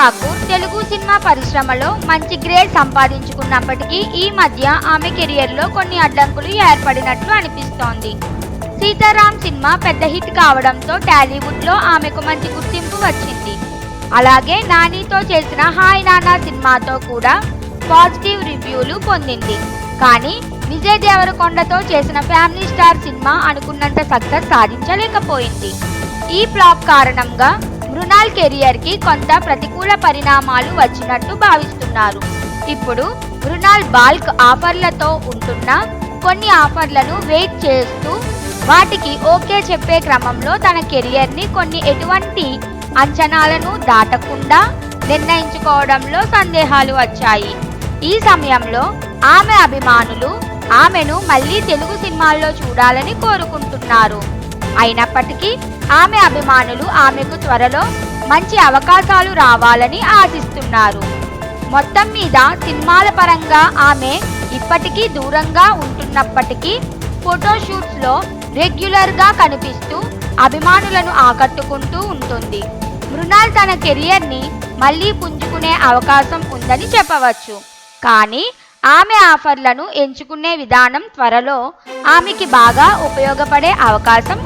Thakur Telugu cinema పరిశ్రమలో మంచి grade సంపాదించుకున్నప్పటికీ ఈ మధ్య ఆమె కెరియర్లో కొన్ని అడ్డంకులు ఏర్పడినట్లు అనిపిస్తోంది. సీతారాం సినిమా పెద్ద హిట్ కావడంతో టాలీవుడ్లో ఆమెకు మంచి గుర్తింపు వచ్చింది. అలాగే నానితో చేసిన హాయ్ నానా సినిమాతో కూడా పాజిటివ్ రివ్యూలు పొందింది. కానీ విజయ్ దేవరకొండతో చేసిన ఫ్యామిలీ స్టార్ సినిమా అనుకున్నంత సక్సెస్ సాధించలేకపోయింది. ఈ ఫ్లాప్ కారణంగా మృణాల్ కెరియర్కి కొంత ప్రతికూల పరిణామాలు వచ్చినట్టు భావిస్తున్నారు. ఇప్పుడు మృణాల్ బాల్క్ ఆఫర్లతో ఉంటున్న కొన్ని ఆఫర్లను వెయిట్ చేస్తూ వాటికి ఓకే చెప్పే క్రమంలో తన కెరియర్ని కొన్ని ఎటువంటి అంచనాలను దాటకుండా నిర్ణయించుకోవడంలో సందేహాలు వచ్చాయి. ఈ సమయంలో ఆమె అభిమానులు ఆమెను మళ్ళీ తెలుగు సినిమాల్లో చూడాలని కోరుకుంటున్నారు. అయినప్పటికీ ఆమె అభిమానులు ఆమెకు త్వరలో మంచి అవకాశాలు రావాలని ఆశిస్తున్నారు. మొత్తం మీద సినిమాల పరంగా ఆమె ఇప్పటికీ దూరంగా ఉంటున్నప్పటికీ ఫోటోషూట్స్లో రెగ్యులర్గా కనిపిస్తూ అభిమానులను ఆకట్టుకుంటూ ఉంటుంది. మృణాల్ తన కెరియర్ని మళ్ళీ పుంజుకునే అవకాశం ఉందని చెప్పవచ్చు. కానీ ఆమె ఆఫర్లను ఎంచుకునే విధానం త్వరలో ఆమెకి బాగా ఉపయోగపడే అవకాశం